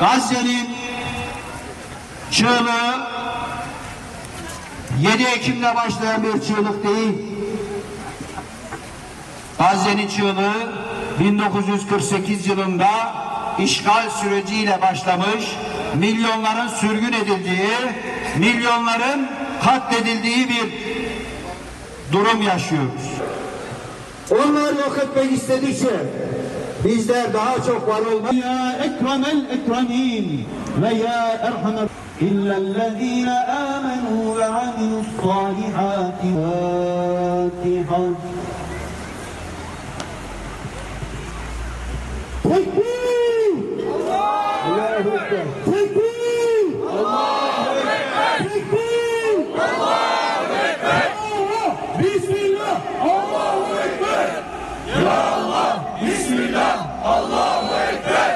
Gazze'nin çığlığı 7 Ekim'de başlayan bir çığlık değil. Gazze'nin çığlığı 1948 yılında işgal süreciyle başlamış, milyonların sürgün edildiği, milyonların katledildiği bir durum yaşıyoruz. Onlar yok etmek istedikçe Bizler daha çok var olmak. Ya ekremel ekremin ve ya erhamel. إلا الذين آمنوا وعملوا الصالحات فاتحة تكبير الله أكبر Islam, Allahu Ekber.